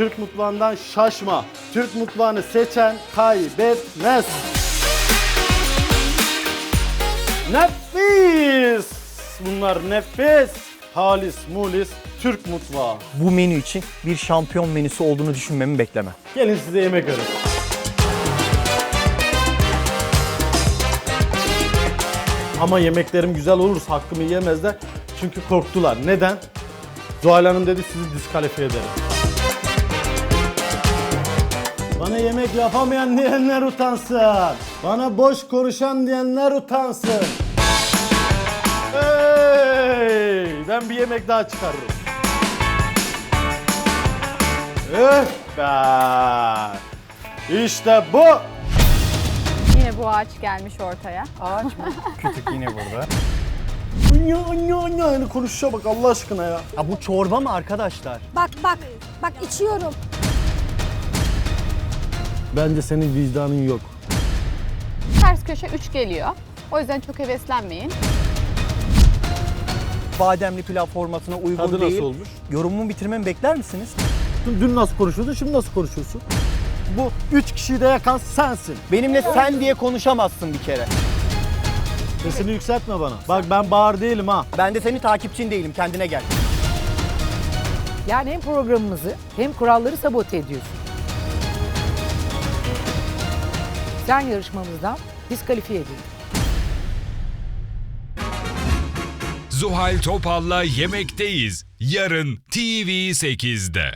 Türk mutfağından şaşma. Türk mutfağını seçen kaybetmez. Nefis! Bunlar nefis. Halis mulis Türk mutfağı. Bu menü için bir şampiyon menüsü olduğunu düşünmemi bekleme. Gelin size yemek öğreteyim. Ama yemeklerim güzel olursa hakkımı yiyemezler. Çünkü korktular. Neden? Zuhal Hanım dedi sizi diskalifiye ederim. Bana yemek yapamayan diyenler utansın. Bana boş konuşan diyenler utansın. Hey! Ben bir yemek daha çıkarırım. Öh be! İşte bu! Yine bu ağaç gelmiş ortaya. Ağaç mı? Kütük yine burada. Anne anne anne yani konuşuşa bak Allah aşkına ya. Ha bu çorba mı arkadaşlar? Bak bak bak içiyorum. Bence senin vicdanın yok. Ters köşe 3 geliyor. O yüzden çok heveslenmeyin. Bademli pilav formatına uygun Tadı değil. nasıl olmuş? Yorumumu bitirmemi bekler misiniz? Dün, dün nasıl konuşuyordun şimdi nasıl konuşuyorsun? Bu üç kişiyi de yakan sensin. Benimle sen diye konuşamazsın bir kere. Sesini yükseltme bana. Bak ben bağır değilim ha. Ben de senin takipçin değilim. Kendine gel. Yani hem programımızı hem kuralları sabote ediyorsun. Sen yarışmamızdan diskalifiye edildin. Zuhal Topal'la Yemekteyiz. Yarın TV8'de.